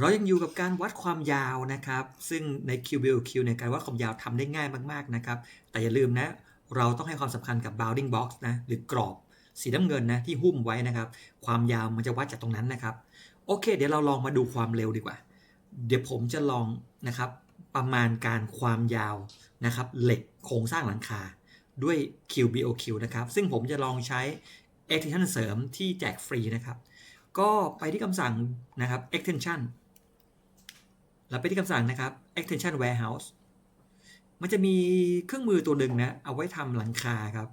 เรายังอยู่กับการวัดความยาวนะครับ ซึ่งใน QBOQ ในการวัดความยาวทำได้ง่ายมากๆนะครับ แต่อย่าลืมนะ เราต้องให้ความสำคัญกับ bounding box นะ หรือกรอบสีน้ำเงินนะที่หุ้มไว้นะครับ ความยาวมันจะวัดจากตรงนั้นนะครับ โอเค เดี๋ยวเราลองมาดูความเร็วดีกว่า เดี๋ยวผมจะลองนะครับ ประมาณการความยาวนะครับ เหล็กโครงสร้างหลังคา ด้วย QBOQ นะครับ ซึ่งผมจะลองใช้ extension เสริมที่แจกฟรีนะครับ ก็ไปที่คำสั่งนะครับ extension แล้วไปที่คำสั่งนะครับ extension warehouse มันจะมีเครื่องมือตัวหนึ่งนะ เอาไว้ทำหลังคาครับ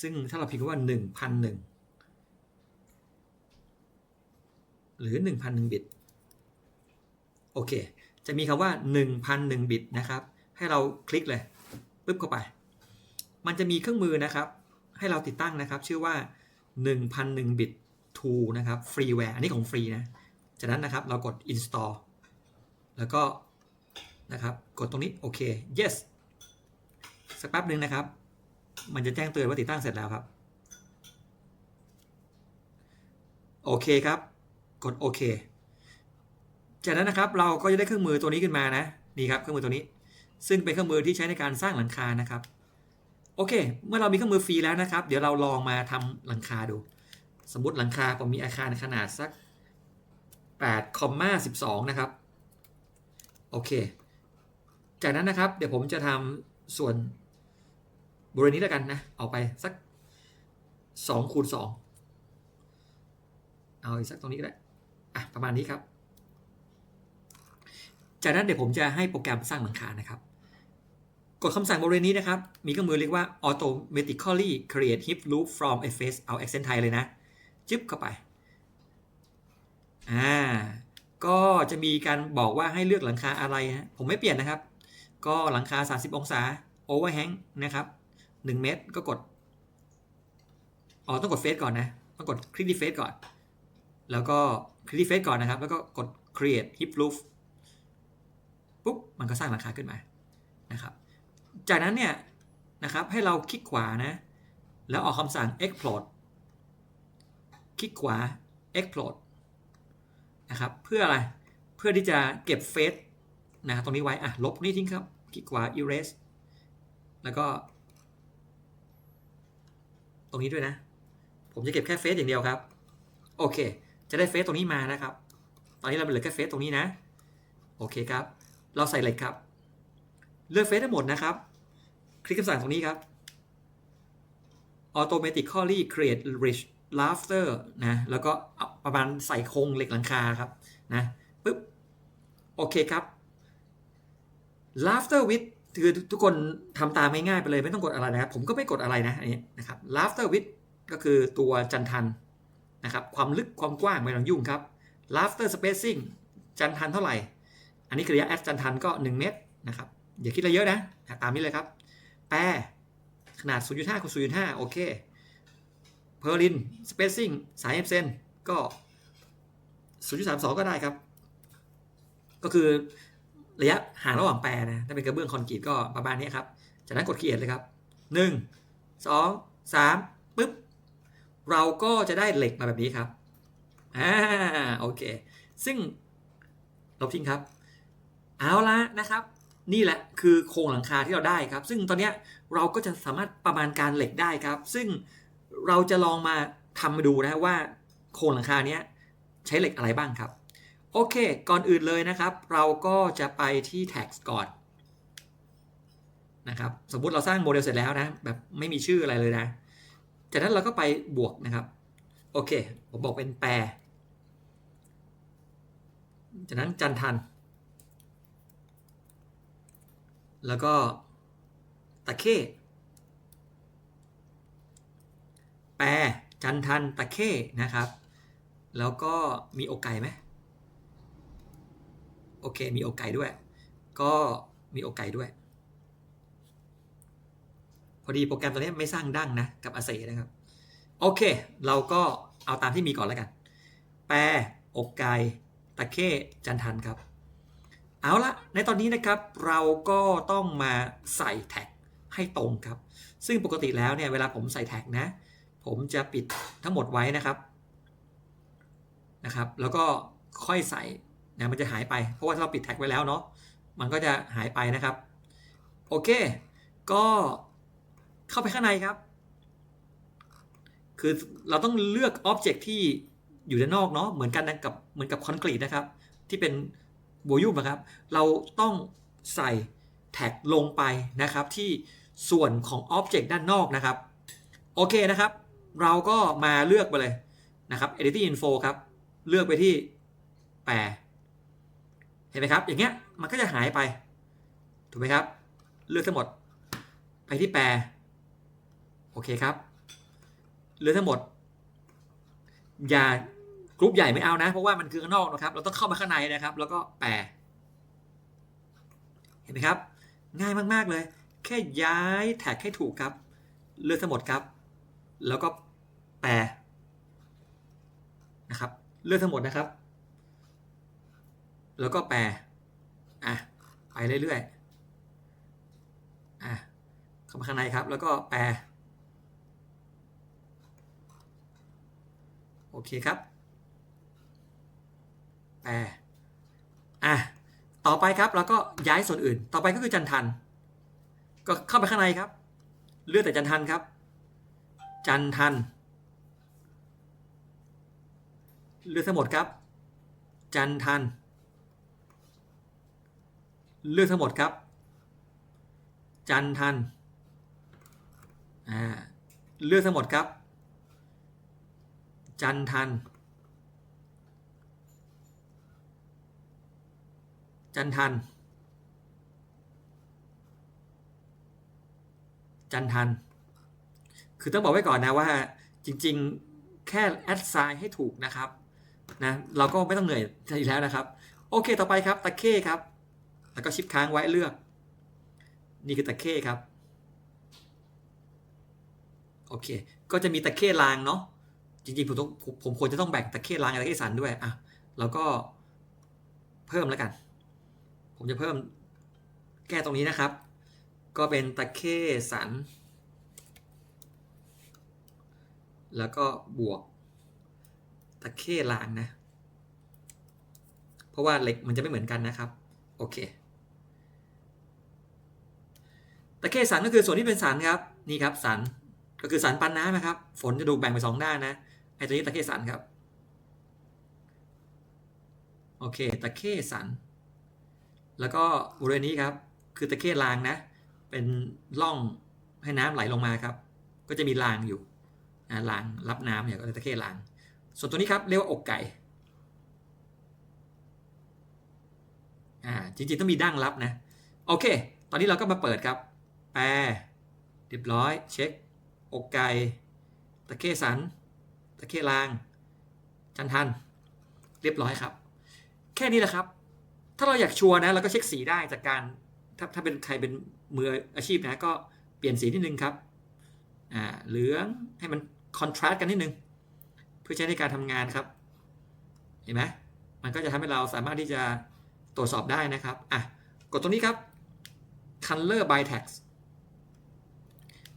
ซึ่งถ้าเราพิมพ์ว่า 1001 หรือ 1001 บิต โอเค จะมีคำว่า 1001 บิตนะครับ ให้เราคลิกเลยปึ๊บเข้าไป มันจะมีเครื่องมือนะครับ ให้เราติดตั้งนะครับ ชื่อว่า 1001 บิต tool นะครับ freeware อันนี้ของฟรีนะ จากนั้นนะครับ เรากด install แล้วก็นะครับกดตรงนี้โอเค yes สักแป๊บหนึ่งนะครับ มันจะแจ้งเตือนว่าติดตั้งเสร็จแล้วครับ โอเคครับ กดโอเค จากนั้นนะครับเราก็จะได้เครื่องมือตัวนี้ขึ้นมานะ นี่ครับเครื่องมือตัวนี้ ซึ่งเป็นเครื่องมือที่ใช้ในการสร้างหลังคานะครับ โอเค เมื่อเรามีเครื่องมือฟรีแล้วนะครับ เดี๋ยวเราลองมาทำหลังคาดู สมมติหลังคาผมมีอาคารขนาดสัก8คอมมา12 นะครับ โอเค จากนั้นนะครับ เดี๋ยวผมจะทำส่วนบริเวณนี้แล้วกันนะ เอาไปสัก2คูณ2เอาอีกสักตรงนี้ก็ได้อะประมาณนี้ครับ จากนั้นเดี๋ยวผมจะให้โปรแกรมสร้างหลังคานะครับกดคำสั่งบริเวณนี้นะครับ มีเครื่องมือเรียกว่า automatically create hip loop from a face เอา accent ไทยเลยนะ จึ๊บเข้าไป อ่า ก็จะมีการบอกว่าให้เลือกหลังคาอะไรฮะผมไม่เปลี่ยนนะครับ ก็หลังคา 30 องศา overhang นะครับ 1 เมตรก็กดอ๋อต้องกดเฟซก่อนนะต้องกดคลิกที่เฟซก่อน แล้วก็คลิกที่เฟซก่อนนะครับ แล้วก็กด create hip roof ปุ๊บมันก็สร้างหลังคาขึ้นมานะครับ จากนั้นเนี่ยนะครับให้เราคลิกขวานะแล้วออกคำสั่ง export คลิกขวา export นะครับเพื่ออะไรเพื่อที่จะเก็บเฟซนะครับตรงนี้ไว้อะลบนี่ทิ้งครับคลิกขวา erase แล้วก็ ตรงนี้ด้วยนะ ผมจะเก็บแค่เฟซอย่างเดียวครับ โอเค จะได้เฟซตรงนี้มานะครับ ตอนนี้เราเหลือแค่เฟซตรงนี้นะ โอเคครับ เราใส่เหล็กครับ เลือกเฟซทั้งหมดนะครับ คลิกคำสั่งตรงนี้ครับ automatically create rich rafter นะแล้วก็ประมาณใส่โครงเหล็กหลังคาครับนะปึ๊บโอเคครับ rafter width คือทุกคนทำตามง่ายๆไปเลยไม่ต้องกดอะไรนะครับ ผมก็ไม่กดอะไรนะอันนี้นะครับ rafter width ก็คือตัวจันทันนะครับ ความลึกความกว้างไม่ต้องยุ่งครับ rafter spacing จันทันเท่าไหร่ อันนี้คือระยะ f จันทันก็ 1 เมตรนะครับอย่าคิดอะไรเยอะนะ ตามนี้เลยครับ แปรขนาด 0.5คูณ0.5 โอเค เพอร์ลินสเปซซิ่ง30เอฟเซนก็0.32ก็ได้ครับ ก็คือระยะห่างระหว่างแปรนะถ้าเป็นกระเบื้องคอนกรีตก็ประมาณนี้ครับ จากนั้นกดเขียนเลยครับ1 2 3ปึ๊บ เราก็จะได้เหล็กมาแบบนี้ครับอ่าโอเค ซึ่งลบทิ้งครับ เอาละนะครับ นี่แหละคือโครงหลังคาที่เราได้ครับ ซึ่งตอนนี้เราก็จะสามารถประมาณการเหล็กได้ครับ ซึ่ง เราจะลองมาทำมาดูนะว่าโครงหลังคาเนี้ยใช้เหล็กอะไรบ้างครับ โอเค ก่อนอื่นเลยนะครับ เราก็จะไปที่ tax ก่อนนะครับสมมุติเราสร้างโมเดลเสร็จแล้วนะแบบไม่มีชื่ออะไรเลยนะ จากนั้นเราก็ไปบวกนะครับ โอเค ผมบอกเป็นแปร จากนั้นจันทัน แล้วก็ตะเข้ แปรจันทันตะเข้นะครับ แล้วก็มีอกไก่ไหมโอเค มีอกไก่ด้วย ก็มีอกไก่ด้วย พอดีโปรแกรมตัวนี้ไม่สร้างดั้งนะ กับอาเซนะครับ โอเค เราก็เอาตามที่มีก่อนแล้วกัน แปรอกไก่ตะเข้จันทันครับ เอาละในตอนนี้นะครับ เราก็ต้องมาใส่แท็กให้ตรงครับ ซึ่งปกติแล้วเนี่ย เวลาผมใส่แท็กนะ ผมจะปิดทั้งหมดไว้นะครับนะครับ แล้วก็ค่อยใส่นะมันจะหายไป เพราะว่าถ้าเราปิดแท็กไว้แล้วเนาะมันก็จะหายไปนะครับ โอเค ก็เข้าไปข้างในครับ คือเราต้องเลือกอ็อบเจกต์ที่อยู่ด้านนอกเนาะเหมือนกันนะกับเหมือนกับคอนกรีตนะครับ ที่เป็นโวลูมนะครับ เราต้องใส่แท็กลงไปนะครับที่ส่วนของอ็อบเจกต์ด้านนอกนะครับ โอเคนะครับ เราก็มาเลือกไปเลยนะครับ editing info ครับ เลือกไปที่แปรเห็นไหมครับ อย่างเงี้ยมันก็จะหายไป ถูกไหมครับ เลือกทั้งหมด ไปที่แปรโอเคครับ เลือกทั้งหมด อย่ากรุ๊ปใหญ่ไม่เอานะ เพราะว่ามันคือข้างนอกนะครับ เราต้องเข้ามาข้างในนะครับ แล้วก็แปรเห็นไหมครับ ง่ายมาก ๆ เลย แค่ย้ายแท็กให้ถูกครับ เลือกทั้งหมดครับ แล้วก็แปรนะครับ เลือกทั้งหมดนะครับ แล้วก็แปรอะไปเรื่อยๆอะเข้ามาข้างในครับ แล้วก็แปรโอเคครับ แปรอะต่อไปครับแล้วก็ย้ายส่วนอื่น ต่อไปก็คือจันทัน ก็เข้าไปข้างในครับ เลือกแต่จันทันครับ จันทันเลือกทั้งหมดครับ จันทันเลือกทั้งหมดครับ จันทันอ่าเลือกทั้งหมดครับ จันทันจันทันจันทัน คือต้องบอกไว้ก่อนนะว่าจริงๆแค่แอดไซน์ให้ถูกนะครับนะเราก็ไม่ต้องเหนื่อยอีกแล้วนะครับ โอเคต่อไปครับตะเข้ครับ แล้วก็ชิปค้างไว้เลือก นี่คือตะเข้ครับโอเค ก็จะมีตะเข้รางเนาะจริงๆผมต้องผมควรจะต้องแบ่งตะเข้รางกับตะเข้สันด้วยอะเราก็เพิ่มแล้วกัน ผมจะเพิ่มแก้ตรงนี้นะครับ ก็เป็นตะเข้สัน แล้วก็บวกตะเข้รางนะ เพราะว่าเหล็กมันจะไม่เหมือนกันนะครับ โอเค ตะเข้สันก็คือส่วนที่เป็นสันครับ นี่ครับสัน ก็คือสันปันน้ำนะครับ ฝนจะดูแบ่งไปสองด้านนะ ไอ้ตัวนี้ตะเข้สันครับ โอเค ตะเข้สัน แล้วก็บริเวณนี้ครับ คือตะเข้รางนะ เป็นร่องให้น้ำไหลลงมาครับ ก็จะมีรางอยู่ รางรับน้ำเนี่ยก็เลยตะเข้ราง ส่วนตัวนี้ครับเรียกว่าอกไก่อ่าจริงๆต้องมีดั้งรับนะ โอเค ตอนนี้เราก็มาเปิดครับ แปรเรียบร้อย เช็ค อกไก่ตะเข้สัน ตะเข้ราง จันทัน เรียบร้อยครับ แค่นี้แหละครับ ถ้าเราอยากชัวร์นะเราก็เช็คสีได้จากการถ้าถ้าเป็นใครเป็นมืออาชีพนะก็เปลี่ยนสีนิดนึงครับอ่าเหลืองให้มัน คอนทราสต์กันนิดนึง เพื่อใช้ในการทำงานครับ เห็นไหมมันก็จะทำให้เราสามารถที่จะตรวจสอบได้นะครับอะกดตรงนี้ครับ color by text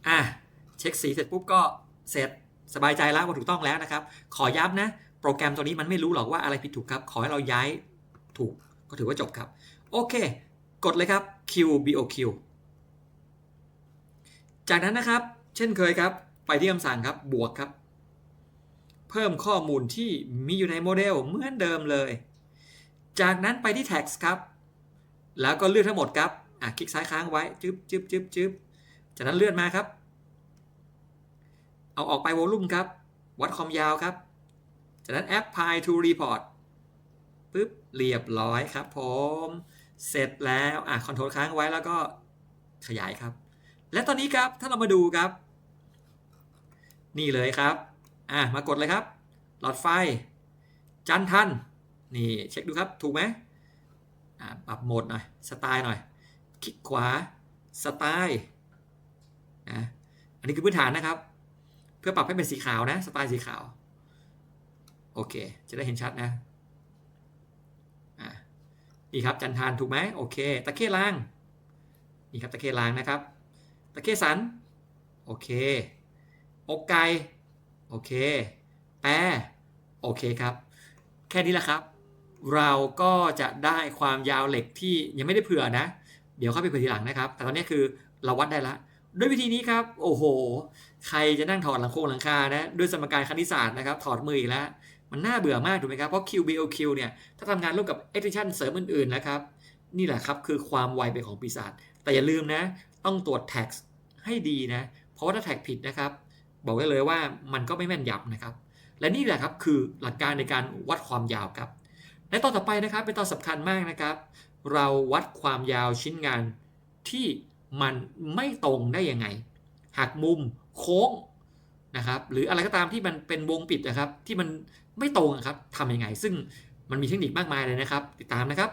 อะเช็คสีเสร็จปุ๊บก็เสร็จสบายใจแล้วว่าถูกต้องแล้วนะครับ ขอย้ำนะ โปรแกรมตัวนี้มันไม่รู้หรอกว่าอะไรผิดถูกครับ ขอให้เราย้ายถูกก็ถือว่าจบครับ โอเค กดเลยครับ Q BOQ จากนั้นนะครับ เช่นเคยครับ ที่คำสั่งครับบวกครับ เพิ่มข้อมูลที่มีอยู่ในโมเดลเหมือนเดิมเลย จากนั้นไปที่ text ครับ แล้วก็เลือนทั้งหมดครับอะคลิกซ้ายค้างไว้จึ๊บจึ๊บจึ๊บจึ๊บจากนั้นเลื่อนมาครับ เอาออกไปโวลลุ่มครับ วัดความยาวครับ จากนั้น apply to report ปึ๊บเรียบร้อยครับผม เสร็จแล้วอะคอนโทรลค้างไว้แล้วก็ขยายครับ และตอนนี้ครับถ้าเรามาดูครับ นี่เลยครับอะมากดเลยครับ หลอดไฟ จันทันนี่เช็คดูครับถูกไหมอะปรับโหมดหน่อยสไตล์หน่อย คลิกขวาสไตล์นะอันนี้คือพื้นฐานนะครับ เพื่อปรับให้เป็นสีขาวนะสไตล์สีขาวโอเค จะได้เห็นชัดนะอะนี่ครับจันทานถูกไหมโอเค ตะเข้ลางนี่ครับตะเข้ลางนะครับ ตะเข้สัน โอเค อกไก่โอเค แปรโอเคครับ แค่นี้แหละครับ เราก็จะได้ความยาวเหล็กที่ยังไม่ได้เผื่อนะ เดี๋ยวเข้าไปเผื่อทีหลังนะครับ แต่ตอนนี้คือเราวัดได้ละ ด้วยวิธีนี้ครับ โอ้โห ใครจะนั่งถอดหลังโครงหลังคานะ ด้วยสมการคณิตศาสตร์นะครับ ถอดมืออีกแล้ว มันน่าเบื่อมากถูกไหมครับ เพราะ QBOQ เนี่ย ถ้าทำงานร่วมกับ extension เสริมอื่นๆนะครับ นี่แหละครับคือความไวไปของปีศาจ แต่อย่าลืมนะ ต้องตรวจ tax ให้ดีนะ เพราะว่าถ้า tax ผิดนะครับ บอกได้เลยว่ามันก็ไม่แม่นยำนะครับ และนี่แหละครับคือหลักการในการวัดความยาวครับ ในตอนต่อไปนะครับเป็นตอนสำคัญมากนะครับ เราวัดความยาวชิ้นงานที่มันไม่ตรงได้ยังไงหักมุมโค้งนะครับ หรืออะไรก็ตามที่มันเป็นวงปิดนะครับ ที่มันไม่ตรงอะครับทำยังไง ซึ่งมันมีเทคนิคมากมายเลยนะครับ ติดตามนะครับ